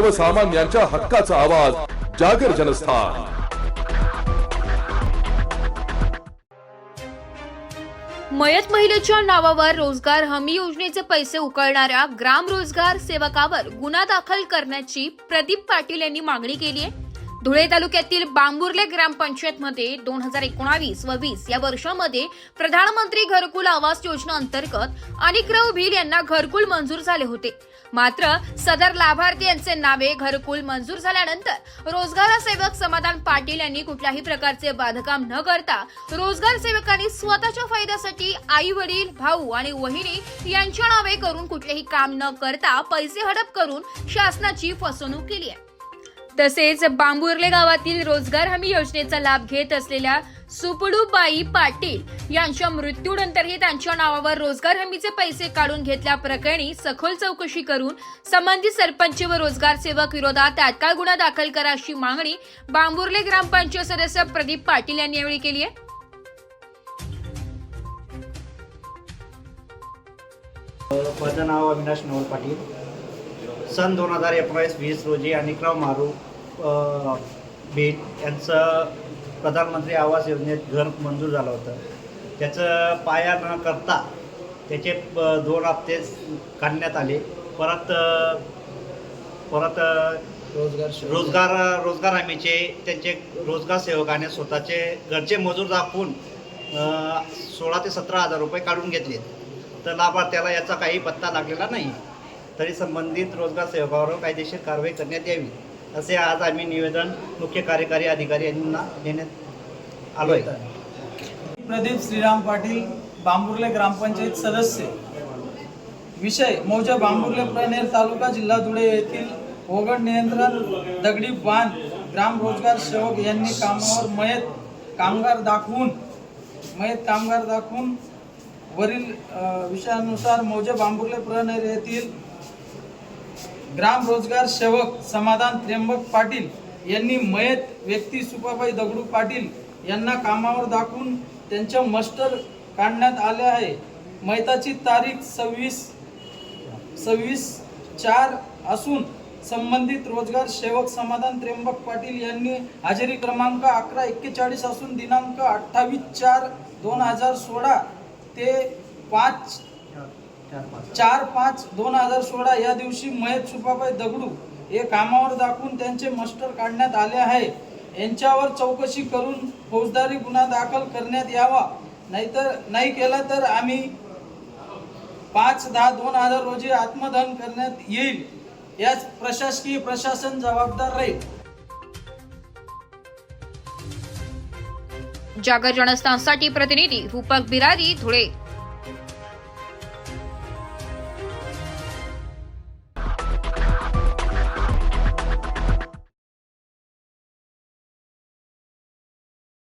सर्वसामान्यांच्या हक्काचा आवाज जागर जनस्थान. मयत महिलेच्या नावावर रोजगार हमी योजनेचे पैसे उकळणाऱ्या ग्राम रोजगार सेवकावर गुन्हा दाखल करण्याची प्रदीप पाटील यांनी मागणी केली आहे. धुळे तालुक्यातील बांबुर्ले ग्रामपंचायतमध्ये दोन हजार एकोणावीस व वीस या वर्षामध्ये प्रधानमंत्री घरकुल आवास योजना अंतर्गत अनिकराव भिल यांना घरकुल मंजूर झाले होते. मात्र सदर लाभार्थी यांचे नावे घरकुल मंजूर झाल्यानंतर रोजगार सेवक समाधान पाटील यांनी कुठल्याही प्रकारचे बांधकाम न करता रोजगार सेवकांनी स्वतःच्या फायद्यासाठी आई वडील भाऊ आणि वहिनी यांच्या नावे करून कुठलेही काम न करता पैसे हडप करून शासनाची फसवणूक केली आहे. तसेच बांबुर्ले गावातील रोजगार हमी योजनेचा लाभ घेत असलेल्या सुपडूबाई पाटील यांच्या मृत्यूनंतरही त्यांच्या नावावर रोजगार हमीचे पैसे काढून घेतल्याप्रकरणी सखोल चौकशी करून संबंधित सरपंच व रोजगार सेवक विरोधात तात्काळ गुन्हा दाखल करा अशी मागणी बांबुर्ले ग्रामपंचायत सदस्य प्रदीप पाटील यांनी यावेळी केली आहे. माझं नाव अविनाश नवल पाटील. सन दोन हजार एकोणावीस वीस रोजी अनिकराव मारू भेट यांचं प्रधानमंत्री आवास योजनेत घर मंजूर झालं होतं. त्याचं पाया न करता त्याचे दोन हप्ते काढण्यात आले. परत परत अ, रोजगार रोजगार हमीचे त्यांचे रोजगार सेवकाने स्वतःचे घरचे मजूर दाखवून सोळा ते सतरा हजार रुपये काढून घेतले. तर लाभार्थ्याला याचा काही पत्ता लागलेला नाही. तरी संबंधित रोजगार सेवकावर कायदेशीर कारवाई करण्यात यावी असे आज आम्ही निवेदन मुख्य कार्यकारी अधिकारी यांना देण्यात आलो आहे प्रदीप श्रीराम पाटील बांबुर्ले ग्रामपंचायत सदस्य. विषय मौजा बांबुर्ले प्रनेर तालुका जिल्हा धुळे येथील ओघड नियंत्रण दगडी बांध ग्राम रोजगार सेवक यांनी कामावर मयत कामगार दाखवून मयत कामगार दाखवून वरील विषयानुसार मौजे बांबुर्ले प्रनेर येथील ग्राम रोजगार सेवक समाधान त्र्यंबक पाटील यांनी मयत व्यक्ती सुपाबाई दगडू पाटील यांना कामावर दाखवून त्यांच्या मस्टर काढण्यात आले आहे. मयताची तारीख सव्वीस सव्वीस चार असून संबंधित रोजगार सेवक समाधान त्र्यंबक पाटील यांनी हजेरी क्रमांक अकरा एक्केचाळीस असून दिनांक अठ्ठावीस चार दोन हजार सोळा ते पाच चार पाच. दोन हजार सोळा या दिवशी मयत सुपाबाई दगडू हे कामावर दाखवून त्यांचे मस्टर काढण्यात आले आहे. यांच्यावर चौकशी करून फौजदारी गुन्हा दाखल करण्यात यावा. नाहीतर नाही केला तर आम्ही पाच दहा दोन हजार रोजी आत्मदहन करण्यात येईल. याच प्रशासकीय प्रशासन जबाबदार राहील. जागर जनस्थानसाठी प्रतिनिधी रूपक बिरारी धुळे.